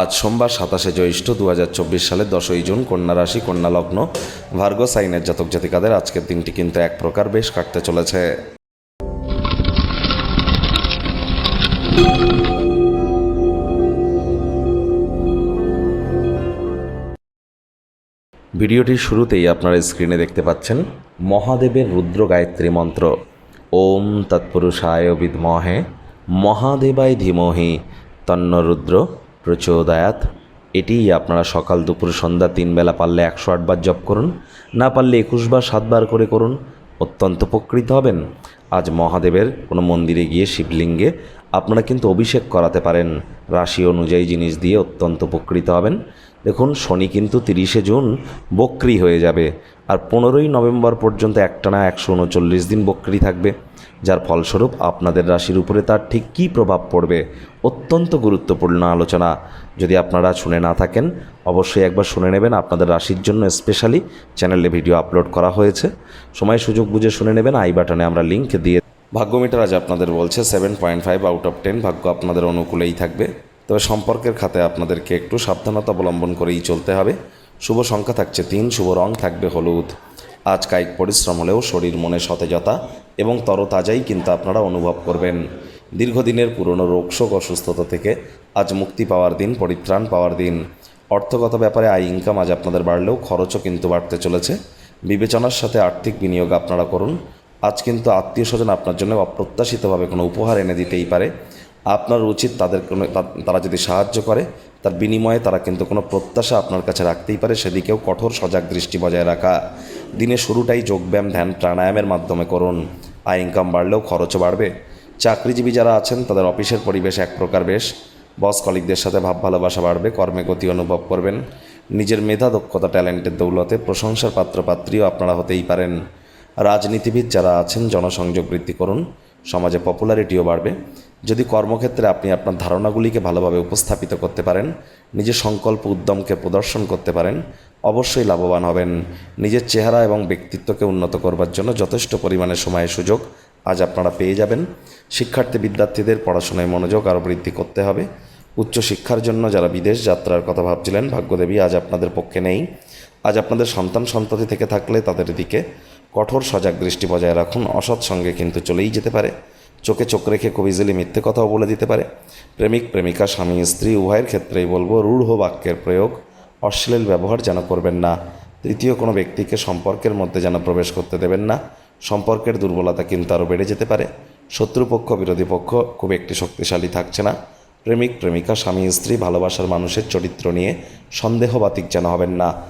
আজ সোমবার সাতাশে জ্যৈষ্ঠ দু হাজার চব্বিশ সালের দশই জুন কন্যা রাশি, কন্যা লগ্ন, ভার্গ সাইনের জাতক জাতিকাদের আজকের দিনটি কিন্তু এক প্রকার বেশ কাটতে চলেছে। ভিডিওটির শুরুতেই আপনারা স্ক্রিনে দেখতে পাচ্ছেন মহাদেবের রুদ্র গায়ত্রী মন্ত্র। ওম তৎপুরুষায় বিদ্মহে, মহাদেবায় ধীমহি, তন্ন রুদ্র প্রচোদয়াত। এটিই আপনারা সকাল দুপুর সন্ধ্যা তিন বেলা পারলে একশো আটবার জপ করুন, না পারলে একুশ বার সাতবার করে করুন। অত্যন্ত উপকৃত হবেন। আজ মহাদেবের কোনো মন্দিরে গিয়ে শিবলিঙ্গে আপনারা কিন্তু অভিষেক করাতে পারেন। রাশি অনুযায়ী জিনিস দিয়ে অত্যন্ত উপকৃত হবেন। দেখুন, শনি কিন্তু তিরিশে জুন বক্রি হয়ে যাবে। আর পনেরোই নভেম্বর পর্যন্ত একটানা একশো উনচল্লিশ দিন বক্রি থাকবে। যার ফলস্বরূপ আপনাদের রাশির উপরে তার ঠিক কী প্রভাব পড়বে অত্যন্ত গুরুত্বপূর্ণ আলোচনা। যদি আপনারা শুনে না থাকেন, অবশ্যই একবার শুনে নেবেন। আপনাদের রাশির জন্য স্পেশালি চ্যানেলে ভিডিও আপলোড করা হয়েছে। সময় সুযোগ বুঝে শুনে নেবেন। আই বাটনে আমরা লিঙ্ক দিয়ে ভাগ্যমিটার আজ আপনাদের বলছে seven point five out of ten. ভাগ্য আপনাদের অনুকূলেই থাকবে। তবে সম্পর্কের খাতে আপনাদেরকে একটু সাবধানতা অবলম্বন করেই চলতে হবে। শুভ সংখ্যা থাকছে তিন, শুভ রং থাকবে হলুদ। আজ কায়িক পরিশ্রম হলেও শরীর, মনে সতেজতা এবং তরতাজাই কিন্তু আপনারা অনুভব করবেন। দীর্ঘদিনের পুরনো রোগশোক অসুস্থতা থেকে আজ মুক্তি পাওয়ার দিন, পরিত্রাণ পাওয়ার দিন। অর্থগত ব্যাপারে আয় ইনকাম আজ আপনাদের বাড়লেও খরচও কিন্তু বাড়তে চলেছে। বিবেচনার সাথে আর্থিক বিনিয়োগ আপনারা করুন। আজ কিন্তু আত্মীয় স্বজন আপনার জন্য অপ্রত্যাশিতভাবে কোনো উপহার এনে দিতেই পারে। আপনার উচিত তাদের কোনো তারা যদি সাহায্য করে তার বিনিময়ে তারা কিন্তু কোনো প্রত্যাশা আপনার কাছে রাখতেই পারে, সেদিকেও কঠোর সজাগ দৃষ্টি বজায় রাখা। দিনে শুরুটাই যোগব্যায়াম, ধ্যান, প্রাণায়ামের মাধ্যমে করুন। আয় ইনকাম বাড়লেও খরচও বাড়বে। চাকরিজীবী যারা আছেন, তাদের অফিসের পরিবেশ এক প্রকার বেশ। বস কলিকদের সাথে ভাব ভালোবাসা বাড়বে, কর্মে গতি অনুভব করবেন। নিজের মেধা, দক্ষতা, ট্যালেন্টের দৌলতে প্রশংসার পাত্রপাত্রীও আপনারা হতেই পারেন। রাজনীতিবিদ যারা আছেন, জনসংযোগ বৃদ্ধি করুন। সমাজে পপুলারিটিও বাড়বে। যদি কর্মক্ষেত্রে আপনি আপনার ধারণাগুলিকে ভালোভাবে উপস্থাপিত করতে পারেন, নিজের সংকল্প উদ্যমকে প্রদর্শন করতে পারেন, অবশ্যই লাভবান হবেন। নিজের চেহারা এবং ব্যক্তিত্বকে উন্নত করবার জন্য যথেষ্ট পরিমাণে সময় সুযোগ আজ আপনারা পেয়ে যাবেন। শিক্ষার্থী বিদ্যার্থীদের পড়াশোনায় মনোযোগ আরও বৃদ্ধি করতে হবে। উচ্চশিক্ষার জন্য যারা বিদেশ যাত্রার কথা ভাবছিলেন, ভাগ্যদেবী আজ আপনাদের পক্ষে নেই। আজ আপনাদের সন্তান সন্ততি থেকে থাকলে তাদের দিকে কঠোর সজাগ দৃষ্টি বজায় রাখুন। অসৎ সঙ্গে কিন্তু চলেই যেতে পারে। চোখে চোখ রেখে খুব ইজিলি মিথ্যে কথাও বলে দিতে পারে। প্রেমিক, প্রেমিকা, স্বামী, স্ত্রী, উভয়ের ক্ষেত্রেই বলব, রূঢ় বাক্যের প্রয়োগ অশ্লীল ব্যবহার যেন করবেন না। তৃতীয়, কোনো ব্যক্তিকে সম্পর্কের মধ্যে যেন প্রবেশ করতে দেবেন না। সম্পর্কের দুর্বলতা কিন্তু আরও বেড়ে যেতে পারে। শত্রুপক্ষ, বিরোধী পক্ষ খুব একটি শক্তিশালী থাকছে না। প্রেমিক, প্রেমিকা, স্বামী, স্ত্রী ভালোবাসার মানুষের চরিত্র নিয়ে সন্দেহবাতিক যেন হবেন না।